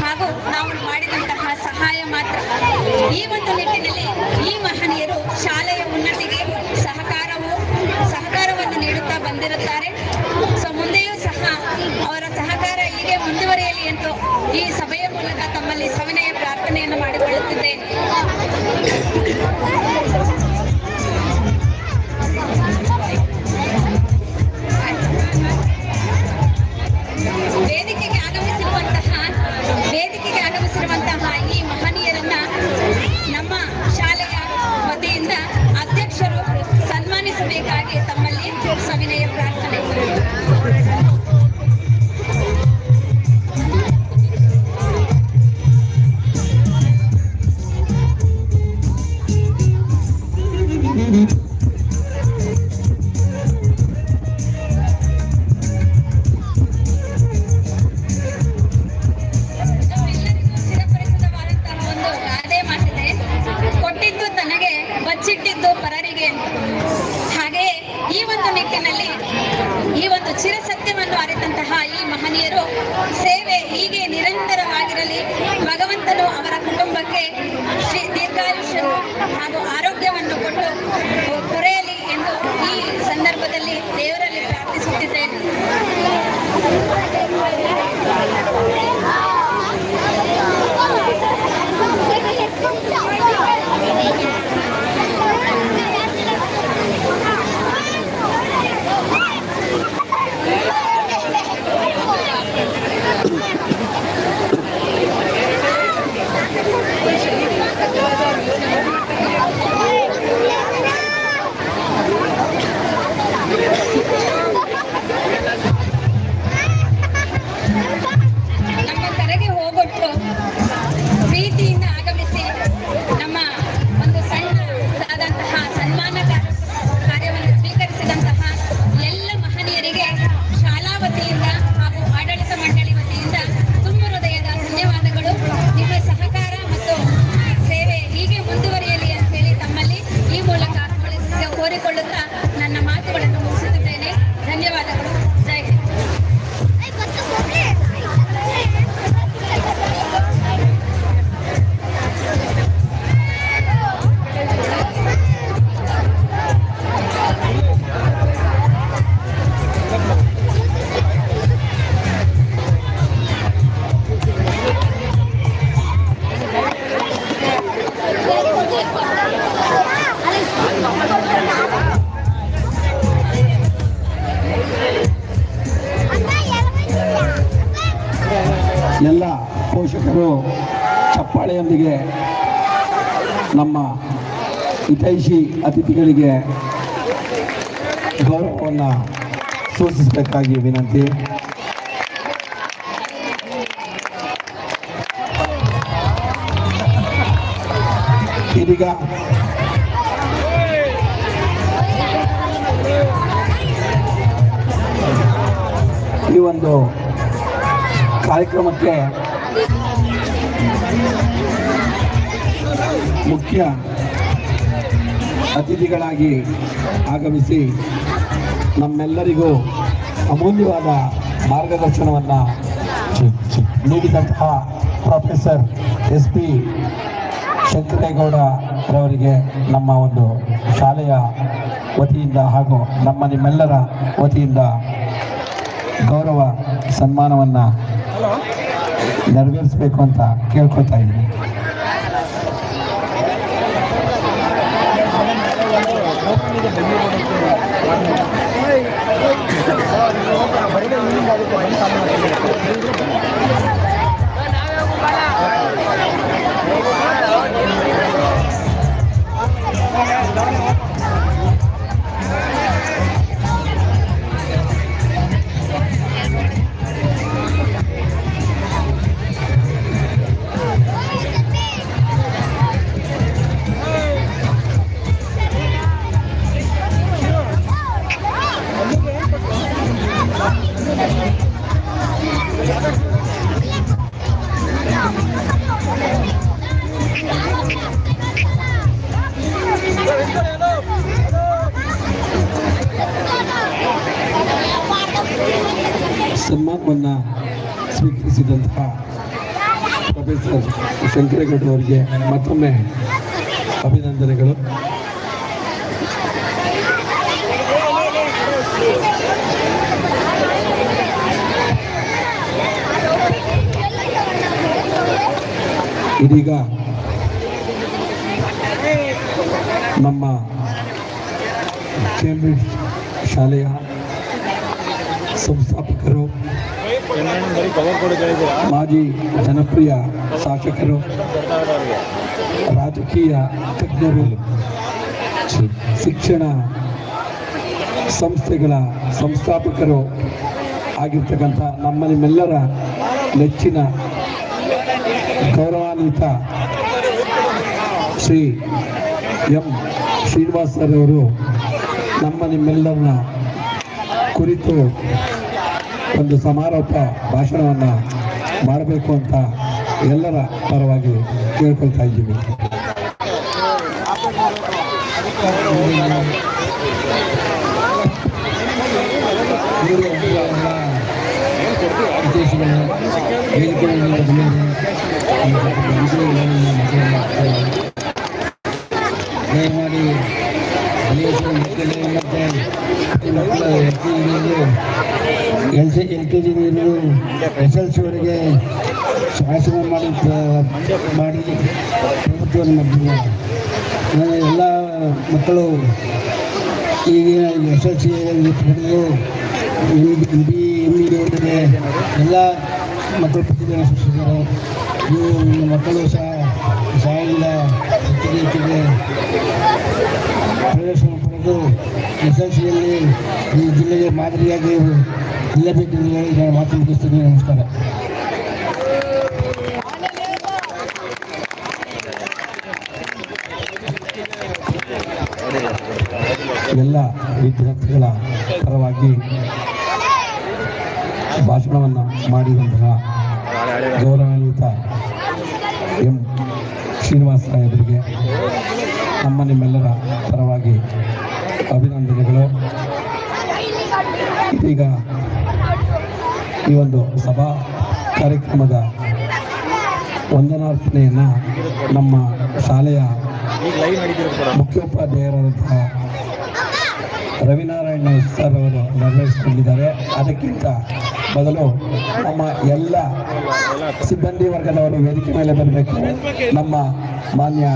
ಹಾಗೂ ನಾವು ಮಾಡಿದಂತಹ ಸಹಾಯ ಮಾತ್ರ. ಈ ಒಂದು ನಿಟ್ಟಿನಲ್ಲಿ ಈ ಮಹನೀಯರು ಶಾಲೆಯ ಉನ್ನತಿಗೆ ಸಹಕಾರವು, ಸಹಕಾರವನ್ನು ನೀಡುತ್ತಾ ಬಂದಿರುತ್ತಾರೆ. ಸೊ ಮುಂದೆಯೂ ಸಹ ಅವರ ಸಹಕಾರ ಹೀಗೆ ಮುಂದುವರಿಯಲಿ ಎಂದು ಈ ಸಭೆಯ ಮೂಲಕ ತಮ್ಮಲ್ಲಿ ಸವಿನಯ ಪ್ರಾರ್ಥನೆಯನ್ನು ಮಾಡಿಕೊಳ್ಳುತ್ತಿದ್ದೇನೆ. ಬಚ್ಚಿಟ್ಟಿದ್ದು ಪರರಿಗೆ ಅಂತ. ಹಾಗೆಯೇ ಈ ಒಂದು ನಿಟ್ಟಿನಲ್ಲಿ ಈ ಒಂದು ಚಿರಸತ್ಯವನ್ನು ಅರಿತಂತಹ ಈ ಮಹನೀಯರು ಸೇವೆ ಹೀಗೆ ನಿರಂತರವಾಗಿರಲಿ, ಭಗವಂತನು ಅವರ ಕುಟುಂಬಕ್ಕೆ ದೀರ್ಘಾಯುಷ್ಯ ಹಾಗೂ ಆರೋಗ್ಯವನ್ನು ಕೊಟ್ಟು ಕೊರೆಯಲಿ ಎಂದು ಈ ಸಂದರ್ಭದಲ್ಲಿ ದೇವರಲ್ಲಿ ಪೋಷಕರು ಚಪ್ಪಾಳೆಯೊಂದಿಗೆ ನಮ್ಮ ಹಿತೈಷಿ ಅತಿಥಿಗಳಿಗೆ ಗೌರವವನ್ನು ಸೂಚಿಸಬೇಕಾಗಿ ವಿನಂತಿ. ಇದೀಗ ಈ ಒಂದು ಕಾರ್ಯಕ್ರಮಕ್ಕೆ ಮುಖ್ಯ ಅತಿಥಿಗಳಾಗಿ ಆಗಮಿಸಿ ನಮ್ಮೆಲ್ಲರಿಗೂ ಅಮೂಲ್ಯವಾದ ಮಾರ್ಗದರ್ಶನವನ್ನು ನೀಡಿದಂತಹ ಪ್ರೊಫೆಸರ್ ಎಸ್ ಪಿ ಶಂಕರೇಗೌಡರವರಿಗೆ ನಮ್ಮ ಒಂದು ಶಾಲೆಯ ವತಿಯಿಂದ ಹಾಗೂ ನಮ್ಮ ನಿಮ್ಮೆಲ್ಲರ ವತಿಯಿಂದ ಗೌರವ ಸನ್ಮಾನವನ್ನು ನೆರವೇರಿಸಬೇಕು ಅಂತ ಕೇಳ್ಕೊತಾ ಇದ್ದೀನಿ. ಮಾಡಬೇಕಾಗುತ್ತೆ ಸನ್ಮಾನವನ್ನು ಸ್ವೀಕರಿಸಿದಂತಹ ಪ್ರೊಫೆಸರ್ ಶಂಕರೇಗೌಡ ಅವರಿಗೆ ಮತ್ತೊಮ್ಮೆ ಅಭಿನಂದನೆಗಳು ಇದೀಗ ನಮ್ಮ ಕೇಂಬ್ರಿಡ್ಜ್ ಶಾಲೆಯ ಸಂಸ್ಥಾಪಕರು, ಮಾಜಿ ಜನಪ್ರಿಯ ಶಾಸಕರು, ರಾಜಕೀಯ ತಜ್ಞರು, ಶಿಕ್ಷಣ ಸಂಸ್ಥೆಗಳ ಸಂಸ್ಥಾಪಕರು ಆಗಿರ್ತಕ್ಕಂಥ ನಮ್ಮ ನಿಮ್ಮೆಲ್ಲರ ನೆಚ್ಚಿನ ಗೌರವಾನ್ವಿತ ಶ್ರೀ ಎಂ. ಶ್ರೀನಿವಾಸರವರು ನಮ್ಮ ನಿಮ್ಮೆಲ್ಲರನ್ನ ಕುರಿತು ಒಂದು ಸಮಾರೋಪ ಭಾಷಣವನ್ನು ಮಾಡಬೇಕು ಅಂತ ಎಲ್ಲರ ಪರವಾಗಿ ಕೇಳ್ಕೊಳ್ತಾ ಇದ್ದೀವಿ. ದಯಮಾಡಿ ಮತ್ತು ಮಕ್ಕಳು L L C L K ಜಿಗಳು S L ಸಿವರೆಗೆ ಶಾಸನ ಮಾಡಿ ಮಾಡಿ ಪ್ರಭುತ್ವವನ್ನು ಮಾಡಿದ್ದಾರೆ ಎಲ್ಲ ಮಕ್ಕಳು ಈಗಿನ ಎಸ್ ಎಲ್ ಸಿ ಪಡೆದು ಎಂ ಬಿ ಎಂ ಇ ಎಲ್ಲ ಮಕ್ಕಳು ಪ್ರತಿಭೆಯನ್ನು ಸೃಷ್ಟಿಸಿದ್ದಾರೆ. ಇವು ಮಕ್ಕಳು ಸಹ ಸಹಾಯದಿಂದ ಹೆಚ್ಚಿಗೆ ಪ್ರವೇಶ ಪಡೆದು ಸಿಯಲ್ಲಿ ಈ ಜಿಲ್ಲೆಗೆ ಮಾದರಿಯಾಗಿ ನಿಲ್ಲಬೇಕೆಂದು ಹೇಳಿ ನಾನು ಮಾತು ಮುಗಿಸ್ತೀನಿ. ನಮಸ್ಕಾರ. ಎಲ್ಲ ವಿದ್ಯಾರ್ಥಿಗಳ ಪರವಾಗಿ ಭಾಷಣವನ್ನು ಮಾಡಿದಂತಹ ಗೌರವಾನ್ವಿತ ಎಂ ಶ್ರೀನಿವಾಸ ಸಾಹೇಬರಿಗೆ ನಮ್ಮ ನಿಮ್ಮೆಲ್ಲರ ಪರವಾಗಿ ಅಭಿನಂದನೆಗಳು. ಈಗ ಈ ಒಂದು ಸಭಾ ಕಾರ್ಯಕ್ರಮದ ವಂದನಾರ್ಪಣೆಯನ್ನು ನಮ್ಮ ಶಾಲೆಯ ಮುಖ್ಯೋಪಾಧ್ಯಾಯರಾದಂತಹ ರವಿನಾರಾಯಣ ಸರ್ ಅವರು ನೆರವೇರಿಸಿಕೊಂಡಿದ್ದಾರೆ ಅದಕ್ಕಿಂತ ಮೊದಲು ನಮ್ಮ ಎಲ್ಲ ಸಿಬ್ಬಂದಿ ವರ್ಗದವರು ವೇದಿಕೆ ಮೇಲೆ ಬರಬೇಕು. ನಮ್ಮ ಮಾನ್ಯ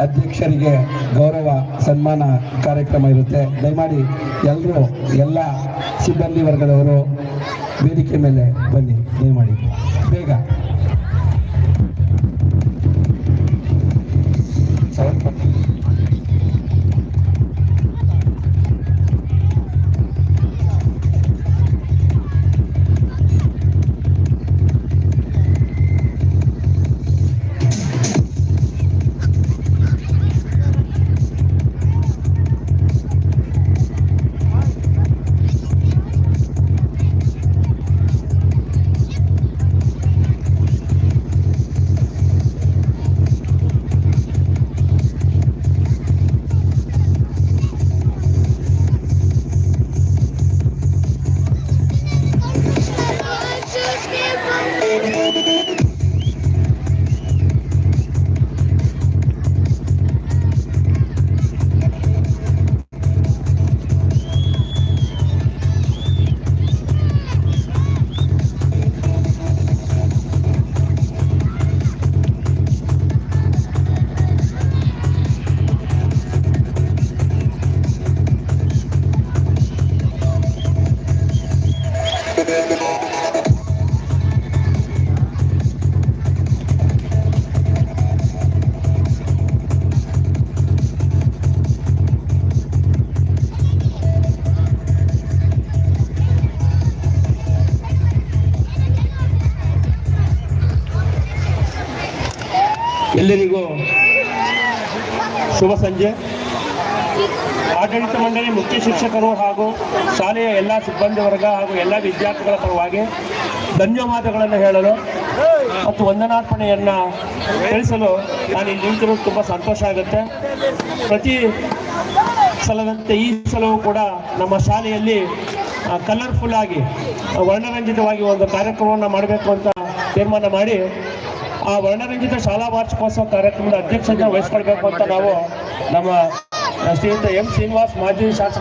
ಅಧ್ಯಕ್ಷರಿಗೆ ಗೌರವ, ಸನ್ಮಾನ ಕಾರ್ಯಕ್ರಮ ಇರುತ್ತೆ. ದಯಮಾಡಿ ಎಲ್ಲರೂ ಎಲ್ಲ ಸಿಬ್ಬಂದಿ ವರ್ಗದವರು ವೇದಿಕೆ ಮೇಲೆ ಬನ್ನಿ. ದಯಮಾಡಿ. ಬೇಗ. ಎಲ್ಲರಿಗೂ ಶುಭ ಸಂಜೆ. ಆಡಳಿತ ಮಂಡಳಿ ಮುಖ್ಯ ಶಿಕ್ಷಕರು ಹಾಗೂ ಶಾಲೆಯ ಎಲ್ಲ ಸಿಬ್ಬಂದಿ ವರ್ಗ ಹಾಗೂ ಎಲ್ಲ ವಿದ್ಯಾರ್ಥಿಗಳ ಪರವಾಗಿ ಧನ್ಯವಾದಗಳನ್ನು ಹೇಳಲು ಮತ್ತು ವಂದನಾರ್ಪಣೆಯನ್ನು ತಿಳಿಸಲು ನಾನು ಇಲ್ಲಿ ನಿಂತಿರೋದು ತುಂಬ ಸಂತೋಷ ಆಗುತ್ತೆ. ಪ್ರತಿ ಸಲದಂತೆ ಈ ಸಲವೂ ಕೂಡ ನಮ್ಮ ಶಾಲೆಯಲ್ಲಿ ಕಲರ್ಫುಲ್ ಆಗಿ ವರ್ಣರಂಜಿತವಾಗಿ ಒಂದು ಕಾರ್ಯಕ್ರಮವನ್ನು ಮಾಡಬೇಕು ಅಂತ ತೀರ್ಮಾನ ಮಾಡಿ ಆ ವರ್ಣರಂಜಿತ ಶಾಲಾ ವಾರ್ಷಿಕೋತ್ಸವ ಕಾರ್ಯಕ್ರಮದ ಅಧ್ಯಕ್ಷತೆ ವಹಿಸ್ಕೊಳ್ಬೇಕು ಅಂತ ನಾವು ನಮ್ಮ ಶ್ರೀಯುತ ಎಂ ಶ್ರೀನಿವಾಸ್ ಮಾಜಿ ಶಾಸಕ